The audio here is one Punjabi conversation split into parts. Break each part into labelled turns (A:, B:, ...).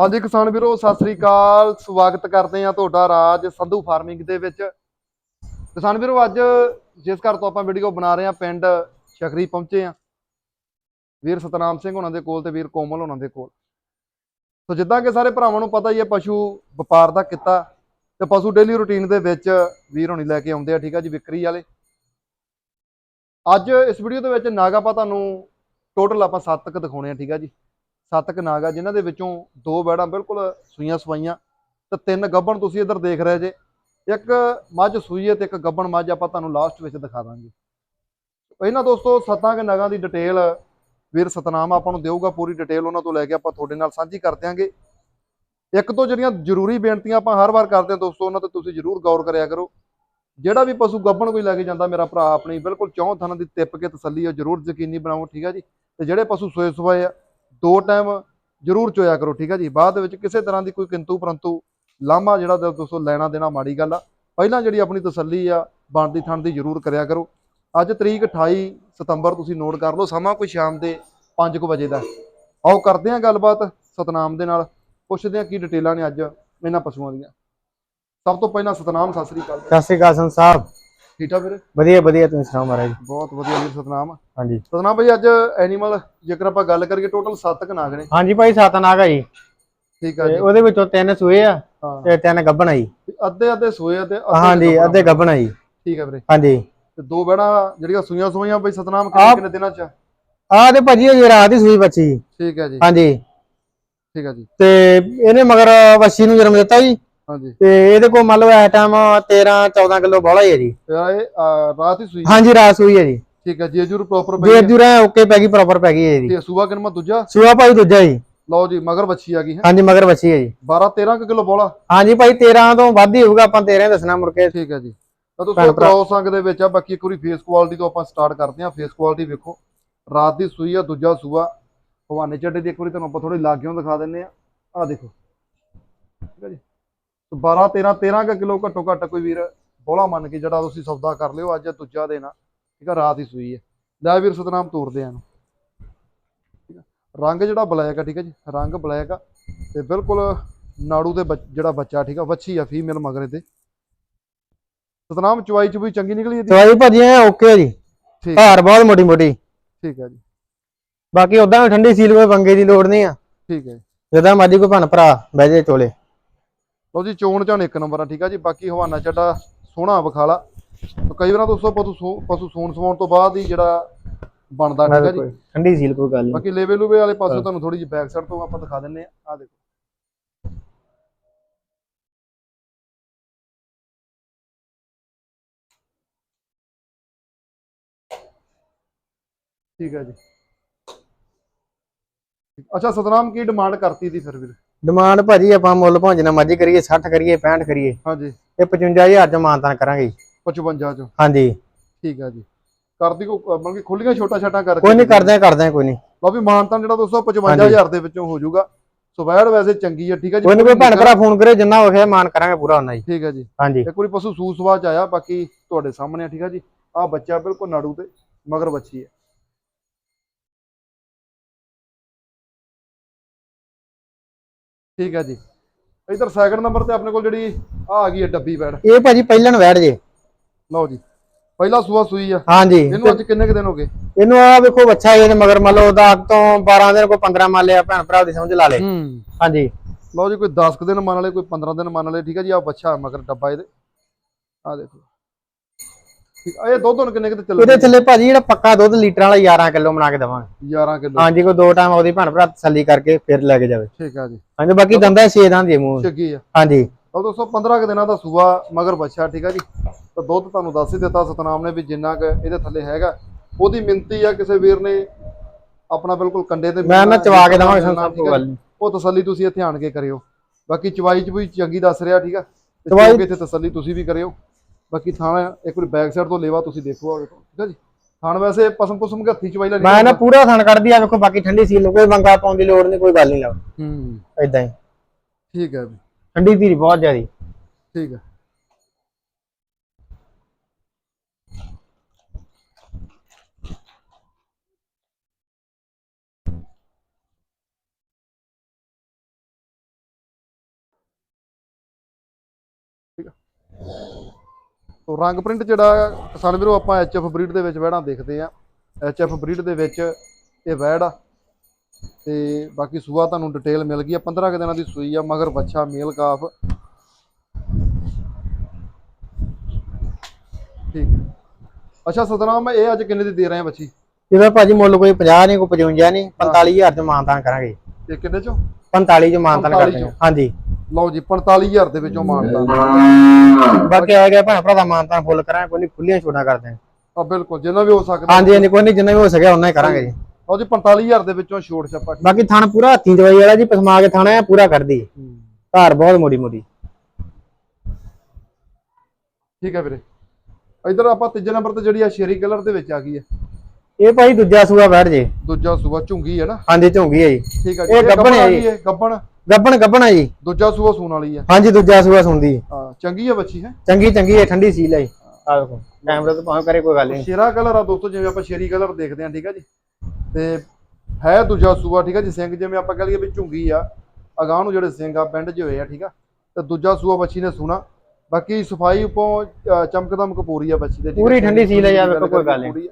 A: ਹਾਂਜੀ ਕਿਸਾਨ ਵੀਰੋ, ਸਤਿ ਸ੍ਰੀ ਅਕਾਲ। ਸਵਾਗਤ ਕਰਦੇ ਆ ਤੁਹਾਡਾ ਰਾਜ ਸੰਧੂ ਫਾਰਮਿੰਗ ਦੇ ਵਿੱਚ। ਕਿਸਾਨ ਵੀਰੋ, ਅੱਜ ਜਿਸ ਘਰ ਤੋਂ ਆਪਾਂ ਵੀਡੀਓ ਬਣਾ ਰਹੇ ਆ ਪਿੰਡ ਸ਼ਕਰੀ ਪਹੁੰਚੇ ਆ ਵੀਰ ਸਤਨਾਮ ਸਿੰਘ ਉਹਨਾਂ ਦੇ ਕੋਲ ਤੇ ਵੀਰ ਕੋਮਲ ਉਹਨਾਂ ਦੇ ਕੋਲ। ਸੋ ਜਿੱਦਾਂ ਕਿ ਸਾਰੇ ਭਰਾਵਾਂ ਨੂੰ ਪਤਾ ਹੀ ਹੈ, ਪਸ਼ੂ ਵਪਾਰ ਦਾ ਕਿੱਤਾ। ਤੇ ਪਸ਼ੂ ਡੇਲੀ ਰੁਟੀਨ ਦੇ ਵਿੱਚ ਵੀਰ ਹੋਣੀ ਲੈ ਕੇ ਆਉਂਦੇ ਆ, ਠੀਕ ਆ ਜੀ, ਵਿਕਰੀ ਵਾਲੇ। ਅੱਜ ਇਸ ਵੀਡੀਓ ਦੇ ਵਿੱਚ ਨਾਗਾ ਆਪਾਂ ਤੁਹਾਨੂੰ ਟੋਟਲ ਆਪਾਂ ਸੱਤ ਕੁ ਦਿਖਾਉਣੇ ਆ, ਠੀਕ ਆ ਜੀ। ਸੱਤ ਕੁ ਨਾਗ ਆ ਜਿਨ੍ਹਾਂ ਦੇ ਵਿੱਚੋਂ ਦੋ ਬੈੜਾਂ ਬਿਲਕੁਲ ਸੂਈਆਂ ਸਵਾਈਆਂ ਤੇ ਤਿੰਨ ਗੱਬਣ ਤੁਸੀਂ ਇੱਧਰ ਦੇਖ ਰਹੇ ਜੇ। ਇੱਕ ਮੱਝ ਸੂਈ ਹੈ ਤੇ ਇੱਕ ਗੱਬਣ ਮੱਝ ਆਪਾਂ ਤੁਹਾਨੂੰ ਲਾਸਟ ਵਿੱਚ ਦਿਖਾ ਦਾਂਗੇ। ਇਹਨਾਂ ਦੋਸਤੋ, ਸੱਤਾਂ ਕੁ ਨਗਾਂ ਦੀ ਡਿਟੇਲ ਵੀਰ ਸਤਨਾਮ ਆਪਾਂ ਨੂੰ ਦੇਊਗਾ, ਪੂਰੀ ਡਿਟੇਲ ਉਹਨਾਂ ਤੋਂ ਲੈ ਕੇ ਆਪਾਂ ਤੁਹਾਡੇ ਨਾਲ ਸਾਂਝੀ ਕਰ ਦਿਆਂਗੇ। ਇੱਕ ਤੋਂ ਜਿਹੜੀਆਂ ਜ਼ਰੂਰੀ ਬੇਨਤੀਆਂ ਆਪਾਂ ਹਰ ਵਾਰ ਕਰਦੇ ਹਾਂ ਦੋਸਤੋ, ਉਹਨਾਂ ਤੇ ਤੁਸੀਂ ਜ਼ਰੂਰ ਗੌਰ ਕਰਿਆ ਕਰੋ। ਜਿਹੜਾ ਵੀ ਪਸ਼ੂ ਗੱਬਣ ਕੋਈ ਲੈ ਕੇ ਜਾਂਦਾ, ਮੇਰਾ ਭਰਾ ਆਪਣੀ ਬਿਲਕੁਲ ਚੌਂ ਥਾਂ ਦੀ ਟਿੱਪ ਕੇ ਤਸੱਲੀ ਉਹ ਜ਼ਰੂਰ ਯਕੀਨੀ ਬਣਾਓ, ਠੀਕ ਆ ਜੀ? ਤੇ ਜਿਹੜੇ ਪਸ਼ੂ ਸੋਏ ਸਵਾਏ ਆ ਦੋ ਟਾਈਮ ਜ਼ਰੂਰ ਚੋਇਆ ਕਰੋ, ਠੀਕ ਆ ਜੀ? ਬਾਅਦ ਵਿੱਚ ਕਿਸੇ ਤਰ੍ਹਾਂ ਦੀ ਕੋਈ ਕਿੰਤੂ ਪਰੰਤੂ ਲਾਮਾ ਜਿਹੜਾ ਦ- ਦੋਸਤੋ ਲੈਣਾ ਦੇਣਾ ਮਾੜੀ ਗੱਲ ਆ, ਪਹਿਲਾਂ ਜਿਹੜੀ ਆਪਣੀ ਤਸੱਲੀ ਆ, ਬਣਦੀ ਥਣ ਦੀ ਜ਼ਰੂਰ ਕਰਿਆ ਕਰੋ। ਅੱਜ ਤਰੀਕ 28 ਸਤੰਬਰ ਤੁਸੀਂ ਨੋਟ ਕਰ ਲਓ, ਸਮਾਂ ਕੋਈ ਸ਼ਾਮ ਦੇ 5:00 ਵਜੇ ਦਾ। ਆਓ ਕਰਦੇ ਹਾਂ ਗੱਲਬਾਤ ਸਤਨਾਮ ਦੇ ਨਾਲ। ਪੁੱਛਦੇ ਹਾਂ ਕੀ ਡਿਟੇਲਾਂ ਨੇ ਅੱਜ ਇਹਨਾਂ ਪਸ਼ੂਆਂ ਦੀਆਂ। ਸਭ ਤੋਂ ਪਹਿਲਾਂ ਸਤਨਾਮ, ਸਤਿ ਸ੍ਰੀ ਅਕਾਲ।
B: ਸਤਿ ਸ਼੍ਰੀ ਅਕਾਲ ਸੰਤ ਸਾਹਿਬ।
A: ਠੀਕ ਠਾਕ ਵੀਰੇ?
B: ਵਧੀਆ ਵਧੀਆ ਤੁਸੀਂ ਸੁਣਾਓ ਮਹਾਰਾਜ?
A: ਬਹੁਤ ਵਧੀਆ ਵੀਰ ਸਤਨਾਮ।
B: ਹਾਂਜੀ।
A: ਸਤਨਾਮ ਭਾਈ ਅੱਜ ਐਨੀਮਲ ਜੇਕਰ ਆਪਾਂ ਗੱਲ ਕਰੀਏ ਟੋਟਲ 7 ਕਨਾਗ ਨੇ।
B: ਹਾਂਜੀ ਭਾਈ ਸਤਨਾਗ ਆ ਜੀ।
A: ਠੀਕ ਆ ਜੀ।
B: ਉਹਦੇ ਵਿੱਚੋਂ ਤਿੰਨ ਸੂਏ ਆ ਤੇ ਤਿੰਨ ਗੱਭਣ ਆ ਜੀ।
A: ਅੱਧੇ ਅੱਧੇ ਸੋਏ ਆ ਤੇ
B: ਹਾਂਜੀ ਅੱਧੇ ਗੱਭਣ ਆ ਜੀ।
A: ਠੀਕ ਆ ਵੀਰੇ।
B: ਹਾਂਜੀ।
A: ਤੇ ਦੋ ਬੈਣਾ ਜਿਹੜੀਆਂ ਸੂਈਆਂ ਸੂਈਆਂ ਬਈ ਸਤਨਾਮ ਕਿੰਨੇ ਕਿੰਨੇ ਦਿਨਾਂ ਚ ਆ?
B: ਤੇ ਭਾਜੀ ਇਹ ਰਾਤ ਦੀ ਸੂਈ ਬੱਚੀ।
A: ਠੀਕ ਹੈ ਜੀ।
B: ਹਾਂਜੀ।
A: ਠੀਕ ਆ ਜੀ।
B: ਤੇ ਇਹਨੇ ਮਗਰ ਵੱਛੀ ਨੂੰ ਜਨਮ ਦਿੱਤਾ ਜੀ।
A: ਹਾਂਜੀ।
B: ਤੇ ਇਹਦੇ ਕੋਲ ਮੰਨ ਲਓ ਇਸ ਟਾਈਮ 13 14 ਕਿਲੋ ਬੋਲਾ ਹੀ ਹੈ ਜੀ।
A: ਆਹ ਇਹ ਰਾਤ ਹੀ ਸੂਈ
B: ਹਾਂਜੀ ਰਾਤ ਸੂਈ ਹੈ ਜੀ।
A: ਠੀਕ ਹੈ ਜੀ ਜੂਰ ਪ੍ਰੋਪਰ
B: ਜੇ ਜੁਰਾ ਓਕੇ ਪੈ ਗਈ ਪ੍ਰੋਪਰ ਪੈ ਗਈ ਹੈ ਜੀ।
A: ਤੇ ਸੂਆ ਕਿੰਨਾ ਦੂਜਾ?
B: ਸੂਆ ਭਾਈ ਦੂਜਾ ਜੀ।
A: ਲਓ ਜੀ ਮਗਰ ਬੱਚੀ ਆ ਗਈ ਹੈ।
B: ਹਾਂਜੀ ਮਗਰ ਵੱਛੀ ਹੈ ਜੀ।
A: 12 13 ਕਿਲੋ ਬੋਲਾ
B: ਹਾਂਜੀ ਭਾਈ 13 ਤੋਂ ਵੱਧ ਹੀ ਹੋਊਗਾ ਆਪਾਂ 13 ਦੱਸਣਾ ਮੁੜ ਕੇ।
A: ਠੀਕ ਹੈ ਜੀ। ਤਾਂ
B: ਭੈਣ
A: ਦੋਸਤੋ
B: ਭਰਾ-
A: ਕ੍ਰੋਸ ਅੰਗ ਦੇ ਵਿੱਚ ਆ ਬਾਕੀ ਇੱਕ ਵਾਰੀ ਫੇਸ ਕੁਆਲਿਟੀ ਤੋਂ ਆਪਾਂ ਸਟਾਰਟ ਕਰਦੇ ਹਾਂ। ਫੇਸ ਕੁਆਲਿਟੀ ਵੇਖੋ। ਰਾਤ ਦੀ ਸੂਈ ਆ ਦੂਜਾ ਸੂਆ। ਹਵਾਨੇ ਚੱਡੇ ਦੀ ਇੱਕ ਵਾਰੀ ਤੁਹਾਨੂੰ ਆਪਾਂ ਥੋੜੀ ਲਾਗਿਓਂ ਦਿਖਾ ਦਿੰਨੇ ਆ ਆ ਦੇਖੋ। ਠੀਕ ਹੈ ਜੀ। 12 13 13 ਕੁ ਕਿਲੋ ਘੱਟੋ ਘੱਟ ਕੋਈ ਵੀਰ ਬੋਲਾ ਮੰਨ ਕੇ ਜਿਹੜਾ ਤੁਸੀਂ ਸੌਦਾ ਕਰ ਲਿਓ ਅੱਜ ਦੂਜਾ ਦੇਣਾ ਠੀਕ ਆ ਰਾਤ ਦੀ ਸੂਈ ਹੈ ਲੈ ਵੀਰ ਸਤਨਾਮ ਤੋਰਦੇ ਆ ਆ। ਰੰਗ ਜਿਹੜਾ ਬਲੈਕ ਆ ਠੀਕ ਹੈ ਜੀ ਰੰਗ ਬਲੈਕ ਆ ਤੇ ਬਿਲਕੁਲ ਨਾੜੂ ਦੇ ਜਿਹੜਾ ਬੱਚਾ ਠੀਕ ਆ ਵੱਛੀ ਆ ਫੀਮੇਲ ਮਗਰੇ ਤੇ। ਸਤਨਾਮ ਚਵਾਈ ਚੁਬਈ ਚੰਗੀ ਨਿਕਲੀ ਇਹਦੀ?
B: ਦਵਾਈ ਭਾਜੀ ਐ ਓਕੇ ਜੀ।
A: ਠੀਕ।
B: ਭਾਰ ਬਹੁਤ ਮੋਟੀ ਮੋਟੀ
A: ਠੀਕ ਹੈ ਜੀ।
B: ਬਾਕੀ ਉਦਾਂ ਠੰਡੀ ਸੀਲ ਕੋਈ ਪੰਗੇ ਦੀ ਲੋੜ ਨਹੀਂ ਆ।
A: ਠੀਕ ਹੈ।
B: ਜਦੋਂ ਮਰਜ਼ੀ ਕੋਈ ਭਣ ਭਰਾ ਬਹਿ ਜੇ ਚੋਲੇ।
A: ਲਓ ਜੀ ਚੋਣ ਝਾਣ ਇੱਕ ਨੰਬਰ ਆ ਠੀਕ ਆ ਜੀ। ਬਾਕੀ ਹਵਾਨਾ ਚੱਡਾ ਸੋਹਣਾ ਵਿਖਾਲਾ। ਕਈ ਵਾਰ ਦੋਸਤੋ ਪਸ਼ੂ ਸੂ- ਪਸ਼ੂ ਸੂਣ ਸਵਾਉਣ ਤੋਂ ਬਾਅਦ ਹੀ ਜਿਹੜਾ ਬਣਦਾ ਠੀਕ ਆ ਜੀ।
B: ਠੰਡੀ ਸੀਲ ਕੋਈ ਗੱਲ ਨਹੀਂ।
A: ਬਾਕੀ ਲੇਵੇ ਲੂਵੇ ਵਾਲੇ ਪਾਸੋਂ ਤੁਹਾਨੂੰ ਥੋੜੀ ਜਿਹੀ ਬੈਕ ਸਾਈਡ ਤੋਂ ਆਪਾਂ ਦਿਖਾ ਦਿੰਨੇ ਆ ਆ ਦੇਖੋ। ਠੀਕ ਹੈ ਜੀ। ਅੱਛਾ ਸਤਨਾਮ ਕੀ ਡਿਮਾਂਡ ਕਰਤੀ ਦੀ ਫਿਰ ਵੀਰ?
B: ਡਿਮਾਂਡ ਭਾਜੀ ਆਪਾਂ ਮੁੱਲ ਭਾਂਜਣਾ ਮਰਜ਼ੀ ਕਰੀਏ 60 ਕਰੀਏ 65 ਕਰੀਏ।
A: ਹਾਂਜੀ।
B: ਇਹ 55000 ਚ ਮਾਨਤਾਨ ਕਰਾਂਗੇ ਜੀ।
A: 55 ਚੋਂ।
B: ਹਾਂਜੀ।
A: ਠੀਕ ਹੈ ਜੀ। ਕਰਦੀ ਕੋ ਮਤਲਬ ਕਿ ਖੁੱਲੀਆਂ ਛੋਟਾ ਛਾਟਾਂ ਕਰਕੇ
B: ਕੋਈ ਨਹੀਂ ਕਰਦੇ ਆ ਕਰਦੇ ਆ ਕੋਈ ਨਹੀਂ
A: ਲਓ ਵੀ ਮਾਨਤਾਨ ਜਿਹੜਾ ਦੋਸਤੋ 55000 ਦੇ ਵਿੱਚੋਂ ਹੋ ਜਾਊਗਾ। ਸੋ ਵੈੜ ਵੈਸੇ ਚੰਗੀ ਹੈ ਠੀਕ ਹੈ ਜੀ।
B: ਕੋਈ ਭੈਣ ਭਰਾ ਫੋਨ ਕਰੇ ਜਿੰਨਾ ਹੋਵੇ ਮਾਨ ਕਰਾਂਗੇ ਪੂਰਾ ਉਹਨਾਂ ਜੀ
A: ਠੀਕ ਹੈ ਜੀ।
B: ਹਾਂਜੀ।
A: ਇੱਕ ਵਾਰੀ ਪਸ਼ੂ ਸੂ ਸਵਾ ਚ ਆਇਆ ਬਾਕੀ ਤੁਹਾਡੇ ਸਾਹਮਣੇ ਆ ਠੀਕ ਹੈ ਜੀ। ਆਹ ਬੱਚਾ ਬਿਲਕੁਲ ਨਾੜੂ ਤੇ ਮਗਰ ਬੱਚੀ ਹੈ ਠੀਕ ਹੈ ਜੀ। ਇਧਰ ਸੈਕਿੰਡ ਨੰਬਰ ਤੇ ਆਪਣੇ ਕੋਲ ਜਿਹੜੀ ਆ ਆ ਗਈ ਹੈ ਡੱਬੀ ਬੈੜ।
B: ਇਹ ਭਾਜੀ ਪਹਿਲਾਂ ਨੂੰ ਵੈੜ ਜੇ।
A: ਲਓ ਜੀ ਪਹਿਲਾ ਸੂਆ ਸੂਈ ਆ।
B: ਹਾਂਜੀ।
A: ਇਹਨੂੰ ਅੱਜ ਕਿੰਨੇ ਕੁ ਦਿਨ ਹੋ ਗਏ?
B: ਇਹਨੂੰ ਆ ਵੇਖੋ ਬੱਚਾ ਇਹਨੇ ਮਗਰ ਮੰਨ ਲਓ ਉਹਦਾ ਅੱਗ ਤੋਂ 12 ਦਿਨ ਕੋਈ 15 ਮੰਨ ਲਿਆ ਭੈਣ ਭਰਾ ਦੀ ਸਮਝ ਲਾ ਲੇ।
A: ਹੂੰ।
B: ਹਾਂਜੀ।
A: ਲਓ ਜੀ ਕੋਈ 10 ਕੁ ਦਿਨ ਮੰਨ ਲਏ ਕੋਈ 15 ਦਿਨ ਮੰਨ ਲਏ ਠੀਕ ਹੈ ਜੀ ਆ ਬੱਚਾ ਮਗਰ ਡੱਬਾ ਇਹਦੇ। ਆ ਦੇਖੋ। ਇਹ ਦੁੱਧ ਹੁਣ ਕਿੰਨੇ ਕਿਤੇ ਚੱਲ
B: ਇਹਦੇ ਥੱਲੇ ਭਾਜੀ ਜਿਹੜਾ ਪੱਕਾ ਦੁੱਧ ਲੀਟਰ ਵਾਲਾ 11 ਕਿਲੋ ਬਣਾ ਕੇ ਦਵਾਂਗੇ।
A: 11 ਕਿਲੋ।
B: ਹਾਂਜੀ ਕੋਈ ਦੋ ਟਾਈਮ ਉਹਦੀ ਭੈਣ ਭਰਾ ਤਸੱਲੀ ਕਰਕੇ ਫਿਰ ਲੈ ਕੇ ਜਾਵੇ।
A: ਠੀਕ ਆ ਜੀ।
B: ਹਾਂਜੀ ਬਾਕੀ ਦੰਦਾ ਛੇ ਦਾਂ ਦੇ ਮੂੰਹ
A: ਚੱਗੀ ਆ।
B: ਹਾਂਜੀ।
A: ਉਹ ਦੋਸਤੋ 15 ਕੁ ਦਿਨਾਂ ਦਾ ਸੂਆ ਮਗਰ ਬੱਚਾ ਠੀਕ ਆ ਜੀ। ਤਾਂ ਦੁੱਧ ਤੁਹਾਨੂੰ ਦੱਸ ਹੀ ਦਿੱਤਾ ਸਤਨਾਮ ਨੇ ਵੀ ਜਿੰਨਾ ਕੁ ਇਹਦੇ ਥੱਲੇ ਹੈਗਾ। ਉਹਦੀ ਮਿੰਤੀ ਆ ਕਿਸੇ ਵੀਰ ਨੇ ਆਪਣਾ ਬਿਲਕੁਲ ਕੰਡੇ ਤੇ
B: ਮੈਂ ਨਾ ਚਵਾ ਕੇ ਦਵਾਂਗੇ
A: ਠੀਕ
B: ਕੋਈ
A: ਆ
B: ਗੱਲ
A: ਉਹ ਤਸੱਲੀ ਤੁਸੀਂ ਇੱਥੇ ਆਣ ਕੇ ਕਰਿਓ। ਬਾਕੀ ਚਵਾਈ ਚ ਵੀ ਚੰਗੀ ਦੱਸ ਰਿਹਾ ਠੀਕ ਆ। ਤੇ
B: ਚਵਾਈ-
A: ਇੱਥੇ ਤਸੱਲੀ ਤੁਸੀਂ ਵੀ ਕਰਿਓ। ਬਾਕੀ ਥਾਣਾ ਇੱਕ ਵਾਰ ਬੈਕ ਸਾਈਡ ਤੋਂ ਲੇਵਾ ਤੁਸੀਂ ਦੇਖੋ ਆ ਵੇਖੋ ਠੀਕ ਹੈ ਜੀ? ਥਾਣ ਵੈਸੇ ਪਸਮ ਕੁਸਮ ਹੱਥੀ ਚਵਾਈ ਲੈਣੀ
B: ਮੈਂ ਨਾ ਪੂਰਾ ਥਣ ਕੱਢਦੀ ਆ ਵੇਖੋ ਬਾਕੀ ਠੰਡੀ ਸੀਲ ਨੂੰ ਕੋਈ ਮੰਗਾ ਪਾਉਣ ਦੀ ਲੋੜ ਨਹੀਂ ਕੋਈ ਗੱਲ ਨਹੀਂ ਲਾਉ
A: ਹੂੰ।
B: ਐਦਾਂ ਹੀ।
A: ਠੀਕ ਹੈ ਜੀ।
B: ਠੰਡੀ ਧੀਰੀ ਬਹੁਤ ਜ਼ਿਆਦੀ।
A: ਠੀਕ ਹੈ ਠੀਕ ਤੋ ਰੰਗ ਪ੍ਰਿੰਟ ਜਿਹੜਾ ਕਿਸਾਨ ਵੀਰੋ ਆਪਾਂ ਐਚਐਫ ਬਰੀਡ ਦੇ ਵਿੱਚ ਵਹਿੜਾਂ ਦੇਖਦੇ ਆ। ਐਚਐਫ ਬਰੀਡ ਦੇ ਵਿੱਚ ਇਹ ਵਹਿੜ ਆ। ਤੇ ਬਾਕੀ ਸੂਆ ਤੁਹਾਨੂੰ ਡਿਟੇਲ ਮਿਲ ਗਈ ਆ। 15 ਕੁ ਦਿਨਾਂ ਦੀ ਸੂਈ ਆ ਮਗਰ ਬੱਚਾ ਮੇਲ ਕਾਫ। ਠੀਕ ਅੱਛਾ ਸਤਨਾਮ ਇਹ ਅੱਜ ਕਿੰਨੇ ਦੀ ਦੇ ਰਹੇ ਆ ਬੱਚੀ
B: ਇਹਦਾ ਭਾਜੀ ਮੁੱਲ ਕੋਈ 50 ਨਹੀਂ ਕੋਈ 55 ਨਹੀਂ 45000 ਚ ਮਾਨਤਾਨ ਕਰਾਂਗੇ।
A: ਤੇ ਕਿੰਨੇ ਚੋਂ?
B: 45 ਚ ਮਾਨਤਾਨ
A: 45
B: ਕਰਦੇ ਹਾਂ। ਹਾਂਜੀ।
A: ਲਓ ਜੀ 45000 ਦੇ ਵਿੱਚੋਂ ਮਾਨਤਾ
B: ਬਾਕੀ ਆ ਗਿਆ ਭੈਣ ਭਰਾ ਦਾ ਮਾਨਤਾਨ ਫੁੱਲ ਕਰਾਂਗੇ ਕੋਈ ਨਹੀਂ ਖੁੱਲੀਆਂ ਛੋਟਾਂ ਕਰਦੇ ਹਾਂ
A: ਆ ਬਿਲਕੁਲ ਜਿੰਨਾ ਵੀ ਹੋ ਸਕਦਾ।
B: ਹਾਂਜੀ ਹਾਂਜੀ ਕੋਈ ਨਹੀਂ ਜਿੰਨਾ ਵੀ ਹੋ ਸਕਿਆ ਉਹਨਾਂ ਹੀ ਕਰਾਂਗੇ ਜੀ।
A: ਲਓ ਜੀ 45000 ਦੇ ਵਿੱਚੋਂ ਛੋਟ ਛੱਪਾ
B: ਬਾਕੀ ਥਣ ਪੂਰਾ ਹੱਥੀਂ ਦਵਾਈ ਵਾਲਾ ਜੀ ਪਸਮਾ ਕੇ ਥਾਣਾ ਹੈ ਪੂਰਾ ਕਰਦੀ। ਧਾਰ ਬਹੁਤ ਮੋੜੀ ਮੋੜੀ
A: ਠੀਕ ਹੈ ਵੀਰੇ। ਇਧਰ ਆਪਾਂ ਤੀਜੇ ਨੰਬਰ ਤੇ ਜਿਹੜੀ ਆ ਸ਼ੇਰੀ ਕਲਰ ਦੇ ਵਿੱਚ ਆ ਗਈ ਹੈ
B: ਇਹ ਭਾਈ ਦੂਜਾ ਸੂਆ ਬੈਠ ਜੇ।
A: ਦੂਜਾ ਸੂਆ ਝੁੰਗੀ ਹੈ ਨਾ।
B: ਹਾਂਜੀ ਝੋਂਗੀ ਹੈ ਜੀ।
A: ਠੀਕ ਹੈ
B: ਇਹ ਗੱਭਣ ਹੈ
A: ਆ
B: ਜੀ।
A: ਗੱਬਣ।
B: ਗੱਬਣ ਗੱਬਣ ਹੈ ਜੀ।
A: ਦੂਜਾ ਸੂਆ ਸੂਣ ਵਾਲੀ ਆ।
B: ਹਾਂਜੀ ਦੂਜਾ ਸੂਆ ਸੁਣਦੀ
A: ਹਾਂ ਚੰਗੀ ਹੈ ਬੱਚੀ ਹੈ?
B: ਚੰਗੀ ਚੰਗੀ ਹੈ ਠੰਡੀ ਸੀਲ ਹੈ ਜੀ। ਆ ਦੇਖੋ ਕੈਮਰੇ ਤੋਂ ਭਾਵੇਂ ਕਰੇ ਕੋਈ ਗੱਲ ਨਹੀਂ
A: ਸ਼ੇਰਾ ਕਲਰ ਆ ਦੋਸਤੋ ਜਿਵੇਂ ਆਪਾਂ ਸ਼ੇਰੀ ਕਲਰ ਦੇਖਦੇ ਹਾਂ ਠੀਕ ਹੈ ਜੀ? ਤੇ ਹੈ ਦੂਜਾ ਸੂਆ ਠੀਕ ਹੈ ਜੀ? ਸਿੰਘ ਜਿਵੇਂ ਆਪਾਂ ਕਹ ਲਈਏ ਵੀ ਝੁੰਗੀ ਆ ਅਗਾਂਹ ਨੂੰ ਜਿਹੜੇ ਸਿੰਘ ਆ ਪਿੰਡ 'ਚ ਹੋਏ ਆ ਠੀਕ ਆ? ਤੇ ਦੂਜਾ ਸੂਆ ਬੱਚੀ ਨੇ ਸੁਣਾ। ਬਾਕੀ ਸਫ਼ਾਈ ਉਪੋਂ ਚਮਕਦਮ ਕਪੂਰੀ ਆ ਬੱਚੀ ਦੇ ਆ,
B: ਪੂਰੀ ਠੰਡੀ ਸੀਲ ਆ ਯਾਰ, ਕੋਈ ਗੱਲ ਨਹੀਂ।